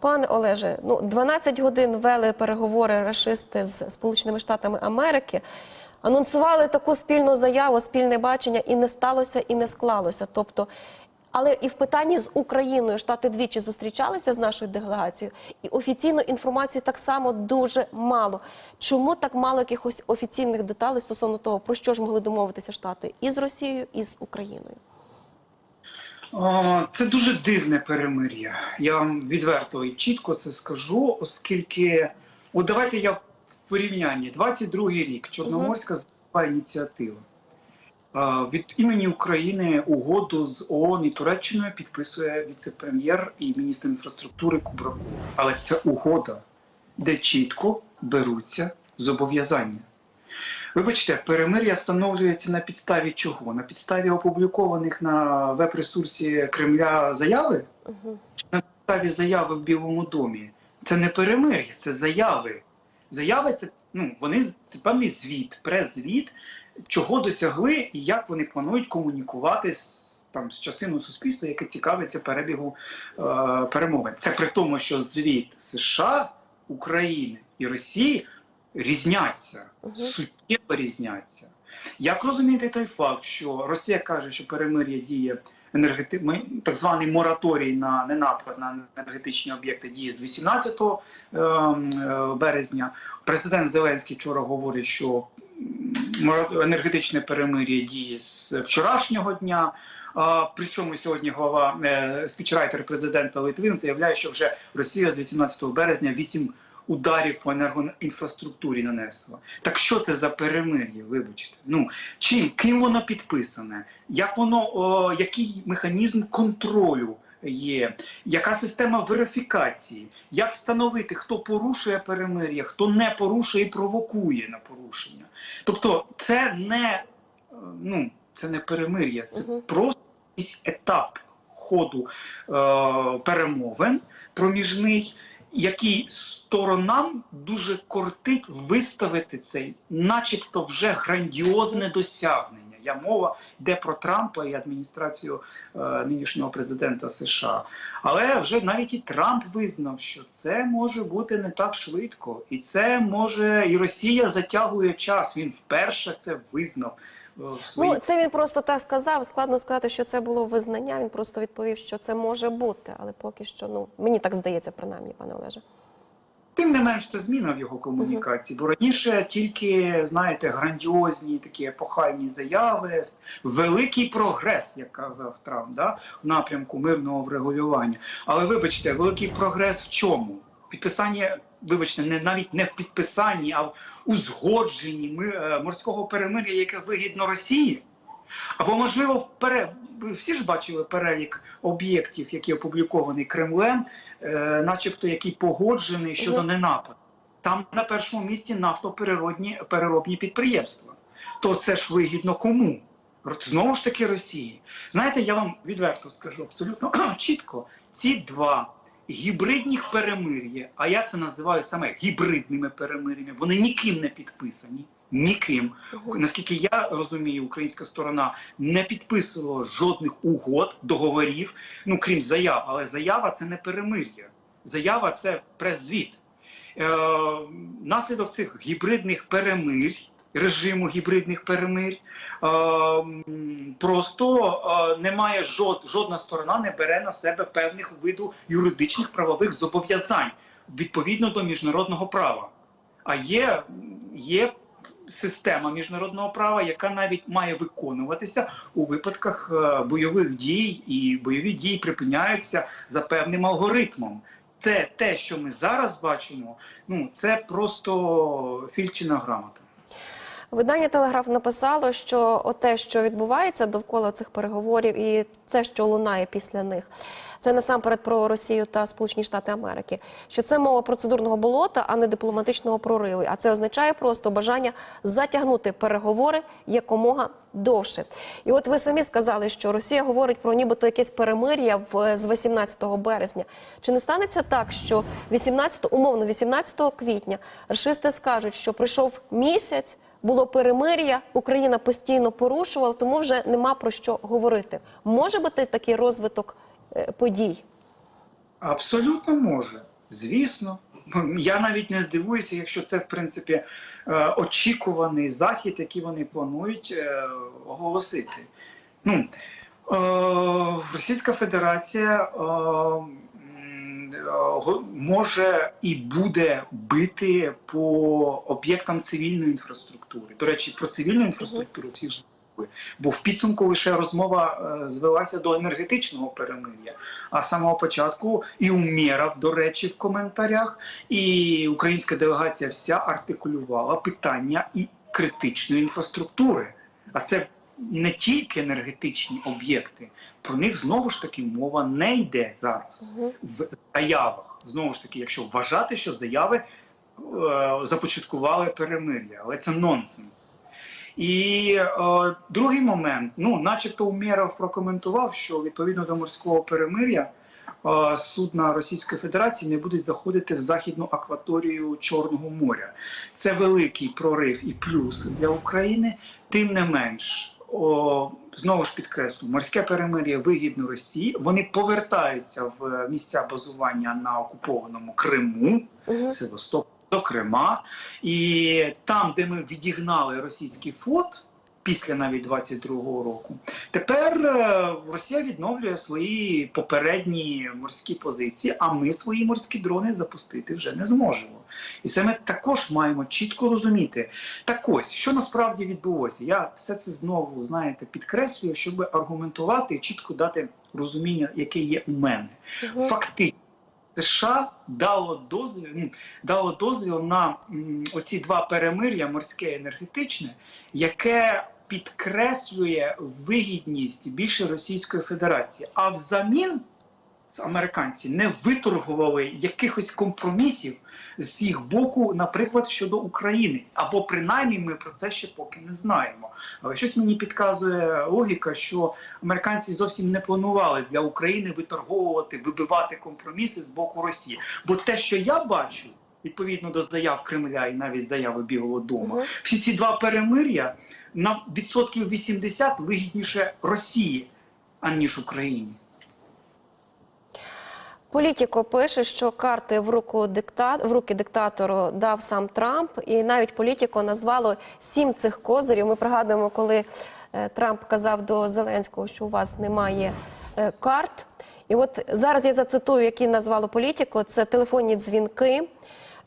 Пане Олеже, ну 12 годин вели переговори рашисти з Сполученими Штатами Америки. Анонсували таку спільну заяву, спільне бачення, і не сталося, і не склалося. Тобто, але і в питанні з Україною штати двічі зустрічалися з нашою делегацією, і офіційної інформації так само дуже мало. Чому так мало якихось офіційних деталей стосовно того, про що ж могли домовитися штати і з Росією, і з Україною? Це дуже дивне перемир'я. Я вам відверто і чітко це скажу, оскільки, от давайте я в порівнянні. 22-й рік Чорноморська зайняла ініціатива. Від імені України угоду з ООН і Туреччиною підписує віце-прем'єр і міністр інфраструктури Кубраков. Але це угода, де чітко беруться зобов'язання. Вибачте, перемир'я встановлюється на підставі чого? На підставі опублікованих на веб-ресурсі Кремля заяви? Угу. Чи на підставі заяви в Білому домі? Це не перемир'я, це заяви. Заяви це ну вони це певний звіт, прес-звіт, чого досягли і як вони планують комунікувати з там з частиною суспільства, яке цікавиться перебігу е, перемовин. Це при тому, що звіт США, України і Росії різняться, Мгм. суттєво різняться. Як розумієте той факт, що Росія каже, що перемир'я діє енергети... так званий мораторій на ненапад на енергетичні об'єкти діє з 18 ем, е, березня. Президент Зеленський вчора говорить, що енергетичне перемир'я діє з вчорашнього дня. А, причому сьогодні глава е, спічрайтер президента Литвин заявляє, що вже Росія з 18 березня 8 ударів по енергоінфраструктурі нанесла. Так що це за перемир'я? Вибачте, ну чим ким воно підписане? Як воно о, який механізм контролю є? Яка система верифікації? Як встановити, хто порушує перемир'я, хто не порушує і провокує на порушення? Тобто, це не е, ну це не перемир'я, це Мгм. просто якийсь етап ходу е, перемовин проміжний який сторонам дуже кортить виставити цей, начебто, вже грандіозне досягнення. Я мова йде про Трампа і адміністрацію е, нинішнього президента США. Але вже навіть і Трамп визнав, що це може бути не так швидко, і це може і Росія затягує час. Він вперше це визнав. Е, Ну, це він просто так сказав. Складно сказати, що це було визнання. Він просто відповів, що це може бути, але поки що, ну мені так здається, принаймні, пане Олеже. Тим не менш, це зміна в його комунікації, бо раніше тільки, знаєте, грандіозні такі епохальні заяви, великий прогрес, як казав Трамп, да, в напрямку мирного врегулювання. Але вибачте, великий прогрес в чому? Підписання, вибачте, не навіть не в підписанні, а в узгодженні ми, е, морського перемир'я, яке вигідно Росії. Або, можливо, в пере... ви всі ж бачили перелік об'єктів, які опублікований Кремлем, е, начебто який погоджений щодо ненападу. Там на першому місці нафтопереробні переробні підприємства. То це ж вигідно кому? Знову ж таки Росії. Знаєте, я вам відверто скажу абсолютно чітко: ці два гібридних перемир'я, а я це називаю саме гібридними перемир'ями, вони ніким не підписані. Ніким. Наскільки я розумію, українська сторона не підписувала жодних угод, договорів, ну крім заяв. Але заява це не перемир'я. Заява це прес-звіт. Е, наслідок цих гібридних перемирь, режиму гібридних перемирь, е, просто е, немає жод, жодна сторона не бере на себе певних виду юридичних правових зобов'язань відповідно до міжнародного права. А є, є система міжнародного права, яка навіть має виконуватися у випадках е, бойових дій, і бойові дії припиняються за певним алгоритмом. Те, те, що ми зараз бачимо, ну це просто фільчина грамота. Видання Телеграф написало, що те, що відбувається довкола цих переговорів, і те, що лунає після них, це насамперед про Росію та Сполучені Штати Америки. Що це мова процедурного болота, а не дипломатичного прориву. А це означає просто бажання затягнути переговори якомога довше. І от ви самі сказали, що Росія говорить про нібито якесь перемир'я з 18 березня. Чи не станеться так, що 18, умовно 18 квітня рашисти скажуть, що прийшов місяць? Було перемир'я, Україна постійно порушувала, тому вже нема про що говорити. Може бути такий розвиток е, подій? Абсолютно може. Звісно. Я навіть не здивуюся, якщо це, в принципі, е, очікуваний захід, який вони планують е, оголосити. Ну, Російська Федерація може і буде бити по об'єктам цивільної інфраструктури. До речі, про цивільну інфраструктуру всі ж забули. Бо в підсумку лише розмова е, звелася до енергетичного перемир'я. А з самого початку і Умєров, до речі, в коментарях, і українська делегація вся артикулювала питання і критичної інфраструктури. А це не тільки енергетичні об'єкти, про них знову ж таки мова не йде зараз в заявах. Знову ж таки, якщо вважати, що заяви е, започаткували перемир'я, але це нонсенс. І е, другий момент, ну, начебто, Умєров прокоментував, що відповідно до морського перемир'я е, судна Російської Федерації не будуть заходити в західну акваторію Чорного моря. Це великий прорив і плюс для України. Тим не менш, о, знову ж підкреслю, морське перемир'я вигідно Росії. Вони повертаються в місця базування на окупованому Криму. угу. Севастополь до Крима. І там, де ми відігнали російський флот після навіть 22-го року, тепер е, Росія відновлює свої попередні морські позиції, а ми свої морські дрони запустити вже не зможемо. І це ми також маємо чітко розуміти. Так ось, що насправді відбулося? Я все це знову знаєте підкреслюю, щоб аргументувати і чітко дати розуміння, яке є у мене. Мгм. Фактично, США дало дозвіл, дало дозвіл на м, оці два перемир'я, морське і енергетичне, яке підкреслює вигідність більше Російської Федерації. А взамін американці не виторгували якихось компромісів з їх боку, наприклад, щодо України. Або принаймні ми про це ще поки не знаємо. Але щось мені підказує логіка, що американці зовсім не планували для України виторговувати, вибивати компроміси з боку Росії. Бо те, що я бачу, відповідно до заяв Кремля і навіть заяви Білого Дому, Мгм. всі ці два перемир'я на відсотків 80 вигідніше Росії, аніж Україні. Політіко пише, що карти в руку дикта... в руки диктатору дав сам Трамп, і навіть політіко назвало сім цих козирів. Ми пригадуємо, коли е, Трамп казав до Зеленського, що у вас немає е, карт. І от зараз я зацитую, які назвало політіко: це телефонні дзвінки.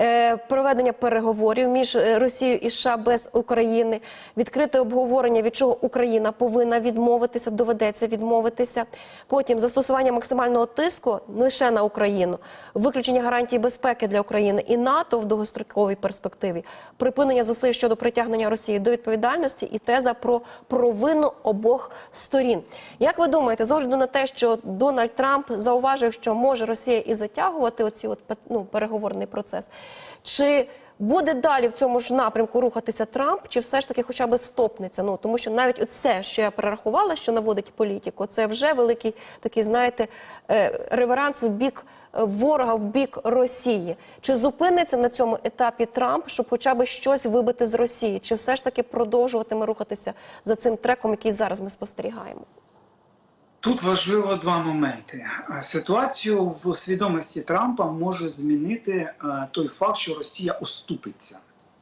Е, Проведення переговорів між е, Росією і США без України, відкрите обговорення, від чого Україна повинна відмовитися, доведеться відмовитися. Потім застосування максимального тиску лише на Україну, виключення гарантій безпеки для України і НАТО в довгостроковій перспективі, припинення зусиль щодо притягнення Росії до відповідальності і теза про провину обох сторін. Як ви думаєте, з огляду на те, що Дональд Трамп зауважив, що може Росія і затягувати оці от ну, переговорний процес, чи буде далі в цьому ж напрямку рухатися Трамп, чи все ж таки хоча б стопнеться? Ну тому що навіть оце, що я перерахувала, що наводить політику, це вже великий такий, знаєте, е, реверанс в бік ворога, в бік Росії. Чи зупиниться на цьому етапі Трамп, щоб хоча б щось вибити з Росії, чи все ж таки продовжуватиме рухатися за цим треком, який зараз ми спостерігаємо? Тут важливо два моменти. Ситуацію в свідомості Трампа може змінити е, той факт, що Росія оступиться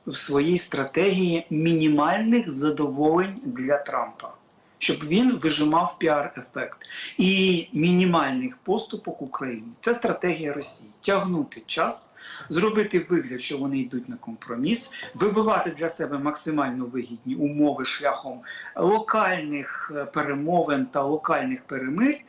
в своїй стратегії мінімальних задоволень для Трампа, щоб він вижимав піар-ефект і мінімальних поступок Україні. Це стратегія Росії тягнути час, зробити вигляд, що вони йдуть на компроміс, вибивати для себе максимально вигідні умови шляхом локальних е, перемовин та локальних перемирь.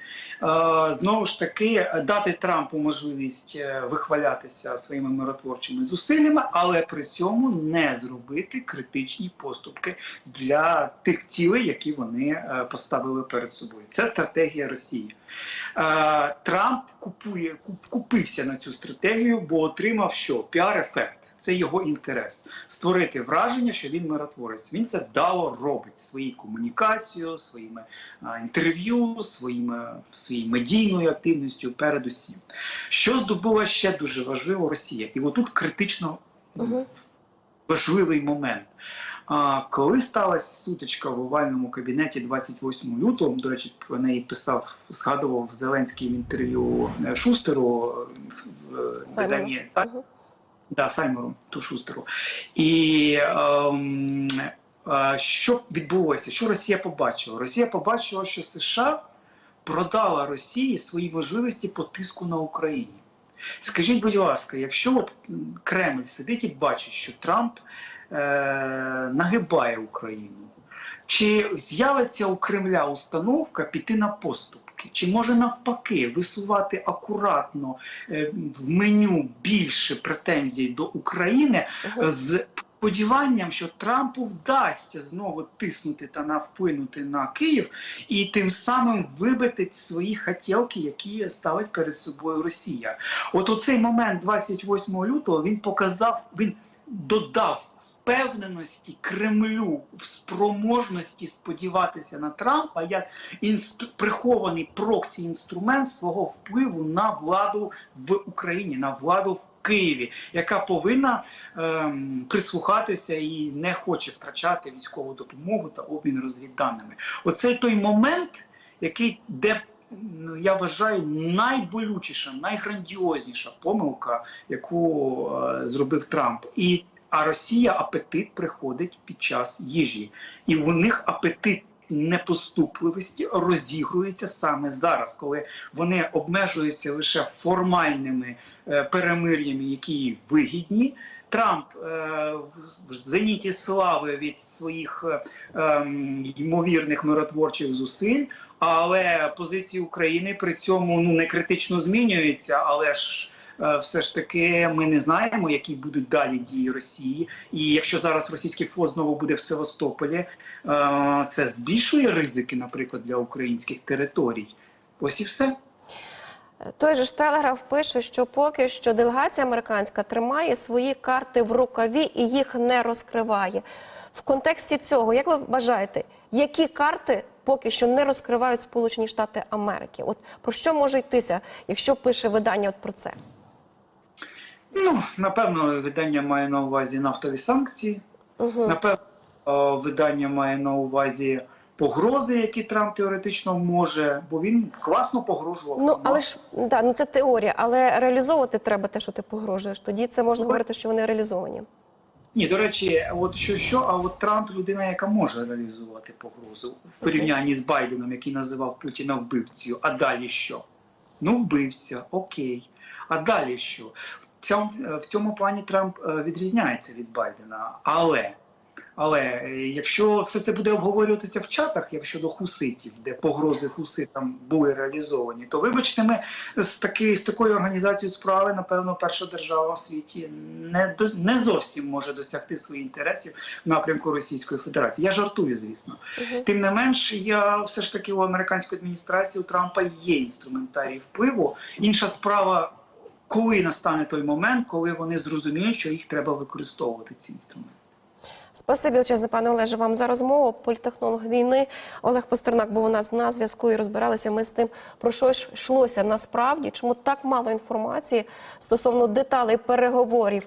Е, Знову ж таки, дати Трампу можливість е, вихвалятися своїми миротворчими зусиллями, але при цьому не зробити критичні поступки для тих цілей, які вони поставили перед собою. Це стратегія Росії. Е, Трамп купує купився на цю стратегію, бо отримав що піар-ефект. Це його інтерес створити враження, що він миротворець. Він це вдало робить своєю комунікацією, своїми а, інтерв'ю, своїми своєю медійною активністю. Передусім, що здобула ще дуже важливо Росія, і отут критично Мгм. важливий момент. А коли сталася сутичка в овальному кабінеті 28 лютого, до речі, про неї писав, згадував Зеленський в інтерв'ю е, Шустеру е, в виданні так, да, Саймору, ту Шустеру. І ем, е, що відбулося? Що Росія побачила? Росія побачила, що США продала Росії свої можливості по тиску на Україні. Скажіть, будь ласка, якщо от Кремль сидить і бачить, що Трамп е, нагибає Україну, чи з'явиться у Кремля установка піти на поступки? Чи може навпаки висувати акуратно е, в меню більше претензій до України з сподіванням, що Трампу вдасться знову тиснути та навплинути на Київ і тим самим вибити свої хотілки, які ставить перед собою Росія. От у цей момент, 28 лютого, він показав, він додав. Впевненості Кремлю в спроможності сподіватися на Трампа як інстру- прихований проксі інструмент свого впливу на владу в Україні, на владу в Києві, яка повинна ем, прислухатися і не хоче втрачати військову допомогу та обмін розвідданими. Оце той момент, який де. ну, Я вважаю найболючіша, найграндіозніша помилка, яку е, зробив Трамп. І а Росія апетит приходить під час їжі, і у них апетит непоступливості розігрується саме зараз, коли вони обмежуються лише формальними е, перемир'ями, які вигідні. Трамп е, в зеніті слави від своїх е, ем, ймовірних миротворчих зусиль, але позиції України при цьому ну не критично змінюються, але ж. Е, Все ж таки, ми не знаємо, які будуть далі дії Росії. І якщо зараз російський флот знову буде в Севастополі, е, це збільшує ризики, наприклад, для українських територій. Ось і все. Той же ж телеграф пише, що поки що делегація американська тримає свої карти в рукаві і їх не розкриває. В контексті цього, як ви вважаєте, які карти поки що не розкривають Сполучені Штати Америки? От про що може йтися, якщо пише видання от про це? Ну, напевно, видання має на увазі нафтові санкції. Угу. Напевно, видання має на увазі погрози, які Трамп теоретично може, бо він класно погрожував. Ну але ж да, ну це теорія, але реалізовувати треба те, що ти погрожуєш. Тоді це можна говорити, що вони реалізовані. Ні, до речі, от що що, а от Трамп людина, яка може реалізувати погрозу в порівнянні з Байденом, який називав Путіна вбивцею. А далі що? Ну, вбивця, окей. А далі що? В цьому, в цьому плані Трамп е, відрізняється від Байдена. Але, але е, якщо все це буде обговорюватися в чатах, як щодо хуситів, де погрози хуситам були реалізовані, то вибачте, ми з таки, з такою організацією справи, напевно, перша держава в світі не не зовсім може досягти своїх інтересів в напрямку Російської Федерації. Я жартую, звісно. Угу. Тим не менш, я все ж таки у американської адміністрації у Трампа є інструментарій впливу. Інша справа, коли настане той момент, коли вони зрозуміють, що їх треба використовувати ці інструменти. Спасибі, величезне пане Олеже, вам за розмову. Політехнолог війни Олег Пастернак був у нас на зв'язку і розбиралися ми з тим, про що йшлося насправді, чому так мало інформації стосовно деталей переговорів